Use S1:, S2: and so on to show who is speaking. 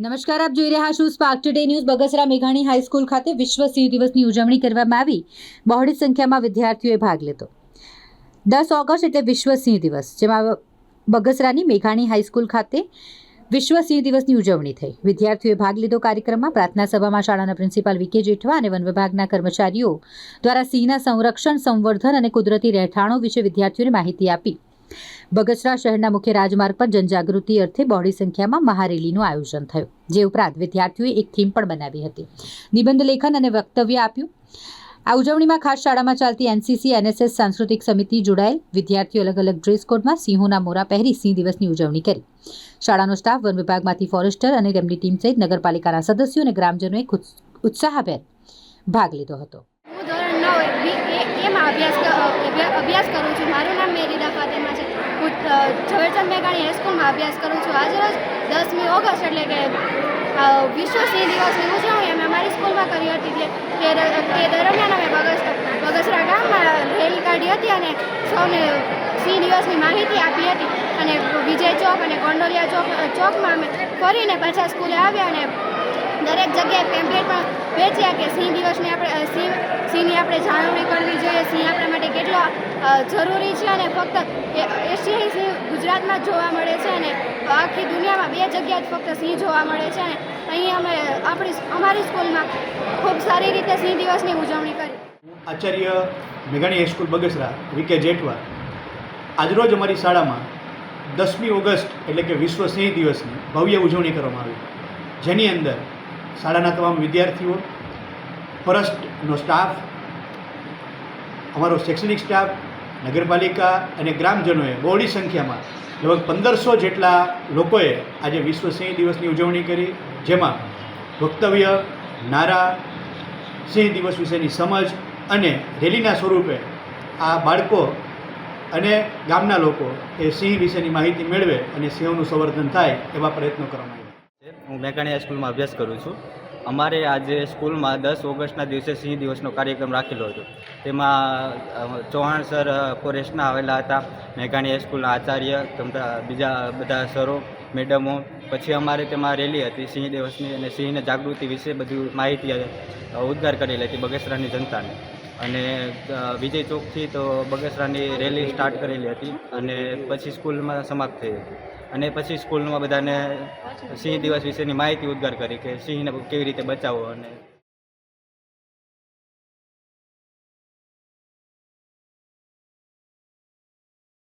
S1: નમસ્કાર, આપ જોઈ રહ્યા છો સ્પાર્ક ટુડે ન્યૂઝ બગસરા મેઘાણી હાઈસ્કૂલ ખાતે વિશ્વ સિંહ દિવસની ઉજવણી કરવામાં આવી. બહોળી સંખ્યામાં વિદ્યાર્થીઓએ ભાગ લીધો. દસ ઓગસ્ટ એટલે વિશ્વ સિંહ દિવસ, જેમાં બગસરાની મેઘાણી હાઈસ્કૂલ ખાતે વિશ્વ સિંહ દિવસની ઉજવણી થઈ. વિદ્યાર્થીઓએ ભાગ લીધો કાર્યક્રમમાં પ્રાર્થના સભામાં શાળાના પ્રિન્સિપાલ વિકે જેઠવા અને વન વિભાગના કર્મચારીઓ દ્વારા સિંહના સંરક્ષણ, સંવર્ધન અને કુદરતી રહેઠાણો વિશે વિદ્યાર્થીઓને માહિતી આપી. બગસરા શહેરના મુખ્ય રાજમાર્ગ પર જનજાગૃતિ અર્થે બહોળી સંખ્યામાં મહારેલીનું આયોજન થયું, જે ઉપરાંત વિદ્યાર્થીઓએ એક થીમ પણ બનાવી હતી. નિબંધ લેખન અને વક્તવ્ય આપ્યું. આ ઉજવણીમાં ખાસ શાળામાં ચાલતી એનસીસી, એનએસએસ, સાંસ્કૃતિક સમિતિ જોડાયેલ. વિદ્યાર્થીઓ અલગ અલગ ડ્રેસ કોડમાં સિંહોના મોરા પહેરી સિંહ દિવસની ઉજવણી કરી. શાળાનો સ્ટાફ, વન વિભાગમાંથી ફોરેસ્ટર અને તેમની ટીમ સહિત નગરપાલિકાના સદસ્યો અને ગ્રામજનોએ ઉત્સાહભેર ભાગ લીધો હતો.
S2: અભ્યાસ અભ્યાસ છું મારું નામ મેરીદા ફાતેમા છે હું અ, ઝવેરચંદ મેઘાણી હાઈસ્કૂલમાં અભ્યાસ કરું છું. આજરોજ દસમી ઓગસ્ટ એટલે કે વિશ્વ સિંહ દિવસની ઉજવણી અમે અમારી સ્કૂલમાં કરી હતી તે દરમિયાન અમે બગસ, બગસરા ગામમાં રેલી કાઢી હતી અને સૌને સિંહ દિવસની માહિતી આપી હતી. અને વિજય ચોક અને ગોંડોલિયા ચોક ચોકમાં અમે ફરીને પાછા સ્કૂલે આવ્યા અને દરેક જગ્યાએ પેમ્પલેટ પણ વેચ્યા કે સિંહ દિવસની આપણે સિંહ, સિંહની આપણે જાળવણી કરવી જરૂરી છે અને ફક્ત એશિયાઈ સિંહ ગુજરાતમાં જ જોવા મળે છે અને આખી દુનિયામાં બે જગ્યાએ જ ફક્ત સિંહ જોવા મળે છે અને અહીં અમે આપણી અમારી સ્કૂલમાં ખૂબ સારી રીતે સિંહ દિવસની ઉજવણી કરી.
S3: આચાર્ય મેઘાણી high school Bagasara V K Jethwa. આજરોજ અમારી શાળામાં દસમી ઓગસ્ટ એટલે કે વિશ્વ સિંહ દિવસની ભવ્ય ઉજવણી કરવામાં આવી. જેની અંદર શાળાના તમામ વિદ્યાર્થીઓ, ફોરેસ્ટનો સ્ટાફ, અમારો શૈક્ષણિક સ્ટાફ નગરપાલિકા અને ગ્રામજનોએ બહોળી સંખ્યામાં લગભગ પંદરસો જેટલા લોકોએ આજે વિશ્વ સિંહ દિવસની ઉજવણી કરી, જેમાં વક્તવ્ય, નારા, સિંહ દિવસ વિશેની સમજ અને રેલીના સ્વરૂપે આ બાળકો અને ગામના લોકો એ સિંહ વિશેની માહિતી મેળવે અને સિંહોનું સંવર્ધન થાય એવા પ્રયત્નો કરવામાં આવ્યા
S4: હું મેઘાણી હાઈસ્કૂલમાં અભ્યાસ કરું છું. અમારે આજે સ્કૂલમાં દસ ઓગસ્ટના દિવસે સિંહ દિવસનો કાર્યક્રમ રાખેલો હતો. તેમાં ચૌહાણ સર ફોરેસ્ટના આવેલા હતા, મેઘાણી હાઈસ્કૂલના આચાર્ય, તમતા બીજા બધા સરો, મેડમો, પછી અમારે તેમાં રેલી હતી સિંહ દિવસની અને સિંહને જાગૃતિ વિશે બધું માહિતી ઉદ્ગાર કરેલી હતી બગસરાની જનતાને. અને વિજય ચોકથી તો બગસરાની રેલી સ્ટાર્ટ કરેલી હતી અને પછી સ્કૂલમાં સમાપ્ત થઈ હતી. અને પછી સ્કૂલમાં બધાને સિંહ દિવસ વિશેની માહિતી ઉદ્ગાર કરી કે સિંહને કેવી રીતે બચાવવો અને